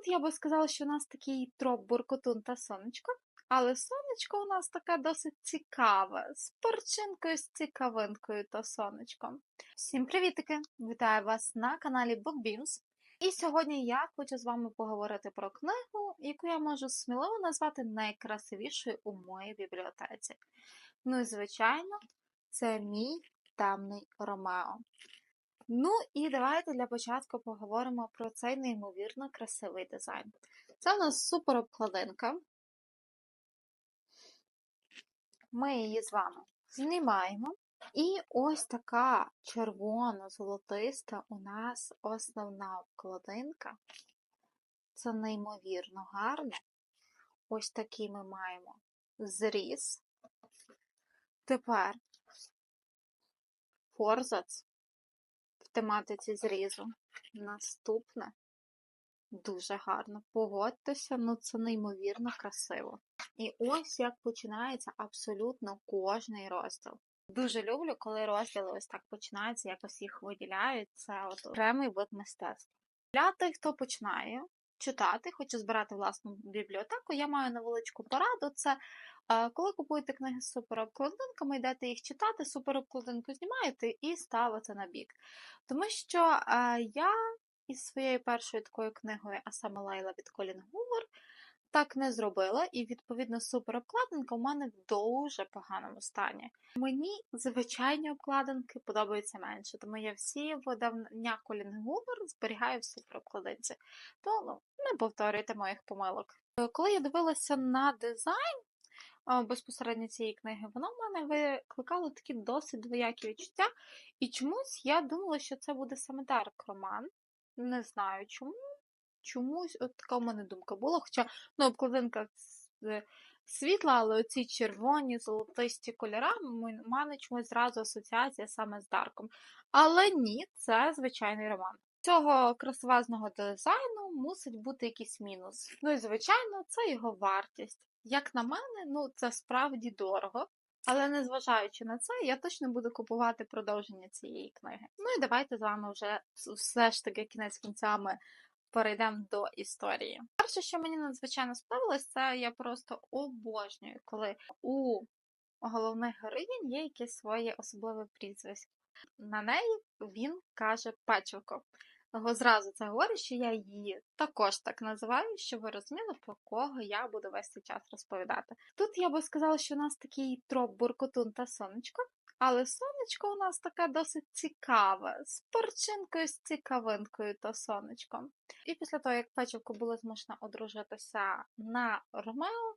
Тут я би сказала, що у нас такий троп буркотун та сонечко, але сонечко у нас таке досить цікаве, з перчинкою, з цікавинкою та сонечком. Всім привітики! Вітаю вас на каналі BookBeams. І сьогодні я хочу з вами поговорити про книгу, яку я можу сміливо назвати найкрасивішою у моїй бібліотеці. Ну і звичайно, це мій темний Ромео. Ну і давайте для початку поговоримо про цей неймовірно красивий дизайн. Це у нас супер обкладинка. Ми її з вами знімаємо. І ось така червоно-золотиста у нас основна обкладинка. Це неймовірно гарно. Ось такий ми маємо зріз. Тепер форзац тематиці зрізу. Наступне дуже гарно. Погодьтеся, ну це неймовірно красиво. І ось як починається абсолютно кожний розділ. Дуже люблю, коли розділи ось так починаються, якось їх виділяють. Це от окремий вид мистецтва. Для тих, хто починає читати, хоче збирати власну бібліотеку, я маю невеличку пораду. Це коли купуєте книги з суперобкладинками, йдете їх читати, суперобкладинку знімаєте і ставите на бік. Тому що е, я із своєю першою такою книгою, а саме Лейла від Колін Гувер, так не зробила, і, відповідно, суперобкладинка у мене в дуже поганому стані. Мені звичайні обкладинки подобаються менше, тому я всі видавання Колін Гувер зберігаю в суперобкладинці. То ну, не повторюйте моїх помилок. Коли я дивилася на дизайн безпосередньо цієї книги, воно в мене викликало такі досить двоякі відчуття, і чомусь я думала, що це буде саме дарк роман. Не знаю чому. Чомусь от така в мене думка була. Хоча ну, обкладинка світла, але оці червоні, золотисті кольори в мене чомусь зразу асоціація саме з Дарком. Але ні, це звичайний роман. Цього красивезного дизайну мусить бути якийсь мінус. Ну і, звичайно, це його вартість. Як на мене, ну це справді дорого. Але незважаючи на це, я точно буду купувати продовження цієї книги. Ну і давайте з вами вже все ж таки кінець кінцями перейдемо до історії. Перше, що мені надзвичайно сподобалось, це я просто обожнюю, коли у головних героїнь є якесь своє особливе прізвисько. На неї він каже Печивко. Зразу це говорить, що я її також так називаю, щоб ви розуміли, про кого я буду весь цей час розповідати. Тут я би сказала, що у нас такий троп буркотун та сонечко, але сонечко у нас таке досить цікаве, з перчинкою, з цікавинкою та сонечком. І після того, як Печівко було змушена одружитися на Ромео,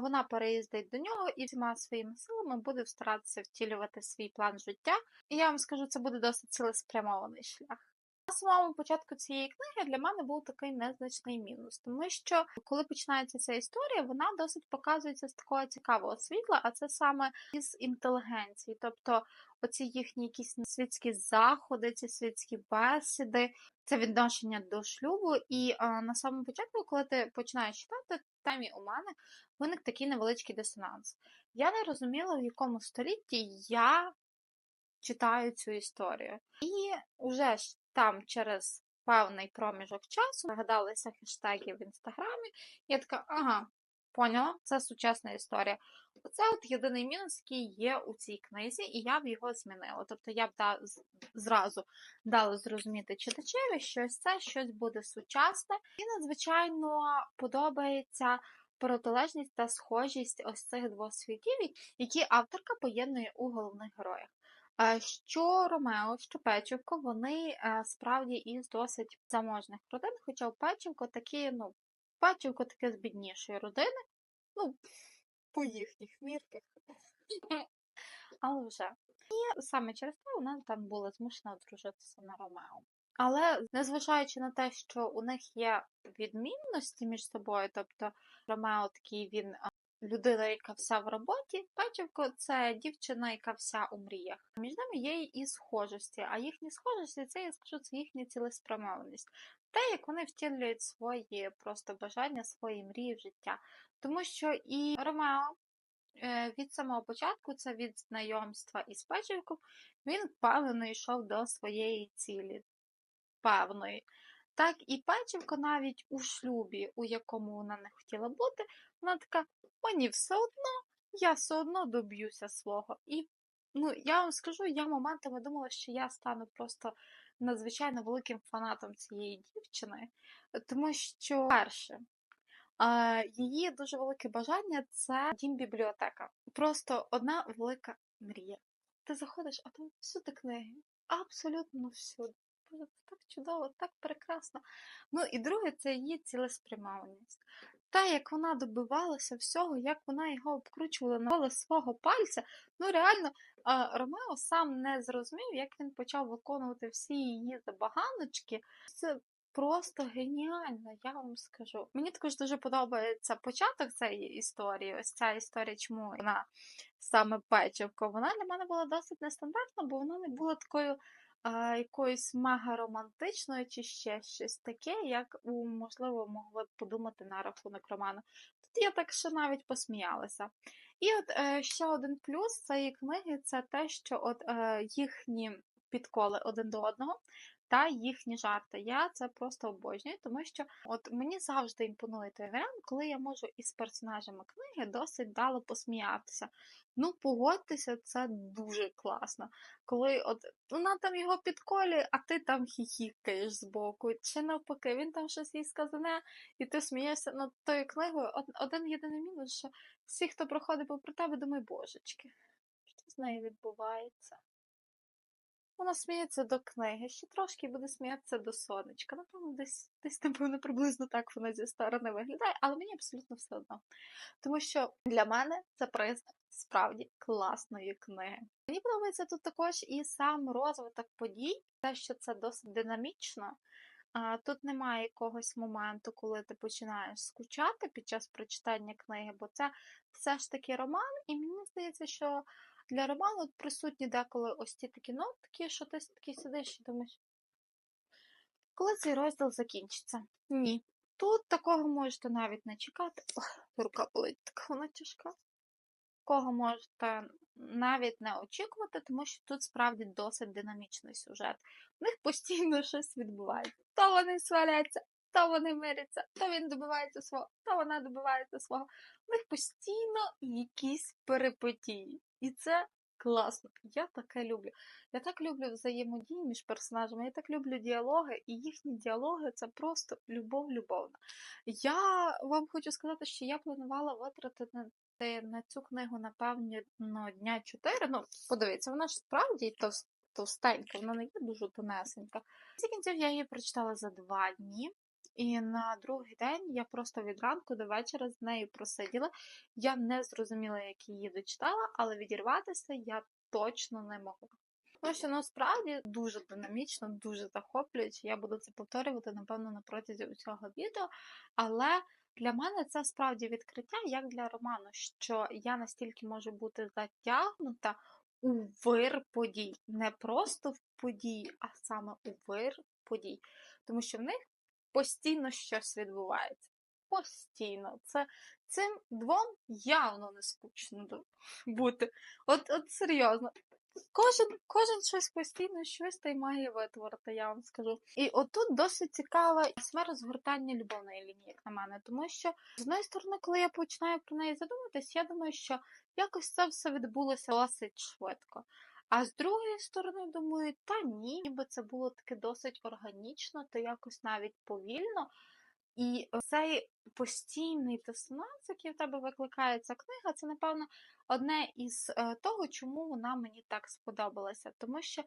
вона переїздить до нього і всіма своїми силами буде старатися втілювати свій план життя. І я вам скажу, це буде досить цілеспрямований шлях. На самому початку цієї книги для мене був такий незначний мінус, тому що коли починається ця історія, вона досить показується з такого цікавого світла, а це саме із інтелігенції, тобто оці їхні якісь світські заходи, ці світські бесіди, це відношення до шлюбу. І а, на самому початку, коли ти починаєш читати, темі у мене виник такий невеличкий дисонанс. Я не розуміла, в якому столітті я читаю цю історію. І вже там через певний проміжок часу нагадалися хештеги в інстаграмі. Я така, ага, поняла, це сучасна історія. Оце от єдиний мінус, який є у цій книзі, і я б його змінила. Тобто я б да, зразу дала зрозуміти читачеві, що це щось буде сучасне, і надзвичайно подобається. Протилежність та схожість ось цих двох світів, які авторка поєднує у головних героях. Що Ромео, що Печівко, вони е, справді із досить заможних родин, хоча у Печівко такі, ну, Печівко таке з біднішої родини, ну, по їхніх мірках. Але вже. І саме через те вона там була змушена одружитися на Ромео. Але незважаючи на те, що у них є відмінності між собою, тобто Ромео такий він людина, яка вся в роботі, Печівко це дівчина, яка вся у мріях. Між ними є і схожості, а їхні схожості це я скажу, це їхня цілеспрямованість. Те, як вони втілюють свої просто бажання, свої мрії в життя. Тому що і Ромео е, від самого початку, це від знайомства із Печівком, він впевнено йшов до своєї цілі. Певної. так і печивко навіть у шлюбі, у якому вона не хотіла бути, вона така: мені все одно, я все одно доб'юся свого. І ну, я вам скажу, я моментами думала, що я стану просто надзвичайно великим фанатом цієї дівчини, тому що, перше, її дуже велике бажання це дім-бібліотека. Просто одна велика мрія. Ти заходиш, а там всюди книги. Абсолютно всюди. Це так чудово, так прекрасно. Ну і друге, це її цілеспрямованість. Та, як вона добивалася всього, як вона його обкручувала навколо свого пальця. Ну реально, Ромео сам не зрозумів, як він почав виконувати всі її забаганочки. Це просто геніально, я вам скажу. Мені також дуже подобається початок цієї історії. Ось ця історія, чому вона саме печивко. Вона для мене була досить нестандартна, бо вона не була такою а, якоїсь мега романтичної чи ще щось таке, як можливо, могли б подумати на рахунок роману. Тут я так ще навіть посміялася. І от е, ще один плюс цієї книги це те, що от е, їхні підколи один до одного та їхні жарти. Я це просто обожнюю, тому що от мені завжди імпонує той варіант, коли я можу із персонажами книги досить дало посміятися. Ну, погодьтеся, це дуже класно. Коли от вона там його підколює, а ти там хіхікаєш збоку, чи навпаки, він там щось їй сказане, і ти смієшся над тою книгою. Один єдиний мінус, що всі, хто проходить попри тебе, думають, божечки, що з нею відбувається? Вона сміється до книги, ще трошки буде сміятися до сонечка. Напевно, десь, десь, напевно, приблизно так вона зі сторони виглядає, але мені абсолютно все одно. Тому що для мене це признак справді класної книги. Мені подобається тут також і сам розвиток подій, те, що це досить динамічно. Тут немає якогось моменту, коли ти починаєш скучати під час прочитання книги, бо це все ж таки роман, і мені здається, що для роману присутні деколи ось ті такі нотки, що ти такий сидиш і думаєш, коли цей розділ закінчиться? Ні. Тут такого можете навіть не чекати. Ох, рука болить, така вона тяжка. Такого можете навіть не очікувати, тому що тут справді досить динамічний сюжет. В них постійно щось відбувається. То вони сваляться, то вони миряться, то він добивається свого, то вона добивається свого. В них постійно якісь перипетії. І це класно. Я таке люблю. Я так люблю взаємодії між персонажами, я так люблю діалоги, і їхні діалоги це просто любов-любовна. Я вам хочу сказати, що я планувала витратити на, цю книгу, напевно, ну, дня 4. Ну, подивіться, вона ж справді товс- товстенька, вона не є дуже тонесенька. Ці кінців я її прочитала за два дні. І на другий день я просто від ранку до вечора з нею просиділа. Я не зрозуміла, як її дочитала, але відірватися я точно не могла. Тому що насправді дуже динамічно, дуже захоплююче. Я буду це повторювати, напевно, на протязі усього відео. Але для мене це справді відкриття, як для роману, що я настільки можу бути затягнута у вир подій. Не просто в події, а саме у вир подій. Тому що в них постійно щось відбувається. Постійно. Це цим двом явно не скучно бути. От, от серйозно. Кожен, кожен щось постійно щось та й має витворити, я вам скажу. І отут досить цікава сфера розгортання любовної лінії, як на мене. Тому що, з одної сторони, коли я починаю про неї задуматись, я думаю, що якось це все відбулося досить швидко. А з другої сторони, думаю, та ні, ніби це було таке досить органічно, то якось навіть повільно. І цей постійний дисонанс, який в тебе викликає ця книга, це, напевно, одне із е, того, чому вона мені так сподобалася. Тому що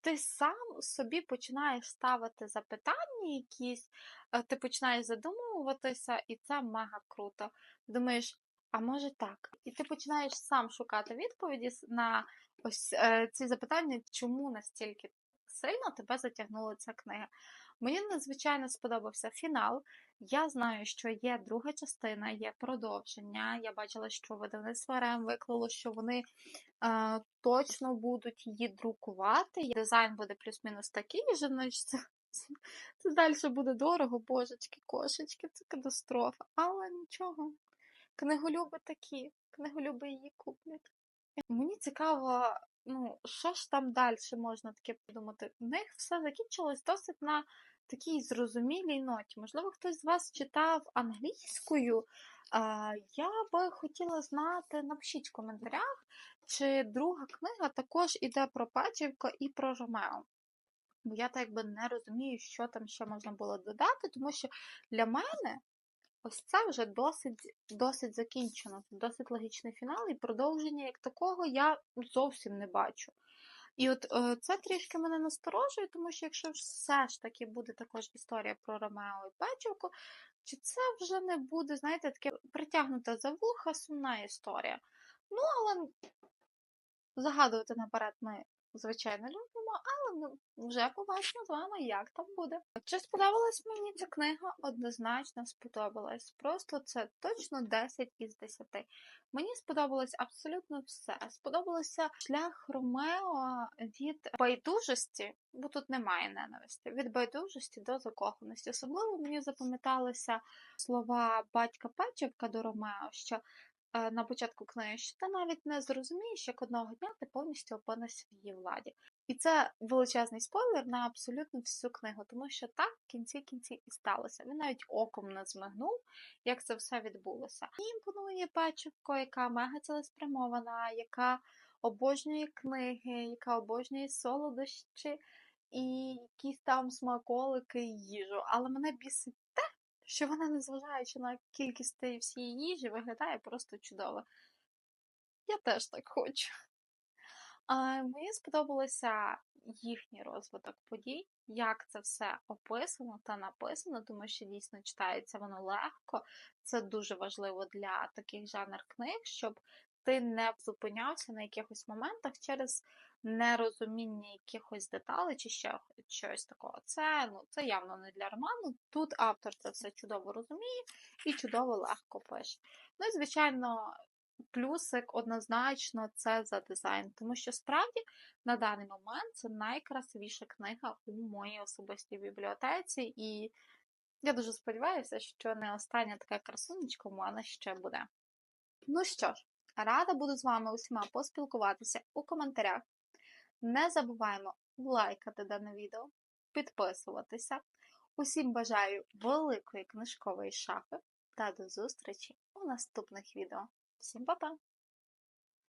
ти сам собі починаєш ставити запитання якісь, е, ти починаєш задумуватися, і це мега круто. Думаєш, а може так? І ти починаєш сам шукати відповіді на ось е, ці запитання, чому настільки сильно тебе затягнула ця книга. Мені надзвичайно сподобався фінал. Я знаю, що є друга частина, є продовження. Я бачила, що видавництво РМ виклало, що вони е, точно будуть її друкувати. Дизайн буде плюс-мінус такий же, це, це, це далі буде дорого, божечки, кошечки, це катастрофа. Але нічого. Книголюби такі, книголюби її куплять. Цікаво, ну, що ж там далі можна таке подумати. В них все закінчилось досить на такій зрозумілій ноті. Можливо, хтось з вас читав англійською. Я би хотіла знати, напишіть в коментарях, чи друга книга також іде про Печівка і про Ромео. Бо я так якби не розумію, що там ще можна було додати, тому що для мене ось це вже досить, досить закінчено, досить логічний фінал, і продовження як такого я зовсім не бачу. І от е, це трішки мене насторожує, тому що якщо все ж таки буде також історія про Ромео і Печівку, чи це вже не буде, знаєте, таке притягнута за вуха сумна історія. Ну, але загадувати наперед ми, звичайно, любимо, але ми вже побачимо з вами, як там буде. Чи сподобалась мені ця книга? Однозначно сподобалась. Просто це точно 10 із 10. Мені сподобалось абсолютно все. Сподобався шлях Ромео від байдужості, бо тут немає ненависті, від байдужості до закоханості. Особливо мені запам'яталися слова батька Печівка до Ромео, що на початку книги, що ти навіть не зрозумієш, як одного дня ти повністю опинишся в її владі. І це величезний спойлер на абсолютно всю книгу, тому що так в кінці кінці і сталося. Він навіть оком не змигнув, як це все відбулося. І імпонує Печівко, яка мега цілеспрямована, яка обожнює книги, яка обожнює солодощі і якісь там смаколики і їжу. Але мене бісить те, що вона, незважаючи на кількість тієї всієї їжі, виглядає просто чудово. Я теж так хочу. А, Мені сподобалося їхній розвиток подій, як це все описано та написано, тому що дійсно читається воно легко. Це дуже важливо для таких жанр книг, щоб ти не зупинявся на якихось моментах через нерозуміння якихось деталей чи ще щось такого. Це ну, це явно не для роману. Тут автор це все чудово розуміє і чудово легко пише. Ну і звичайно. Плюсик однозначно це за дизайн, тому що справді на даний момент це найкрасивіша книга у моїй особистій бібліотеці, і я дуже сподіваюся, що не остання така красунечка у мене ще буде. Ну що ж, рада буду з вами усіма поспілкуватися у коментарях. Не забуваємо лайкати дане відео, підписуватися. Усім бажаю великої книжкової шафи та до зустрічі у наступних відео. Всім па-па!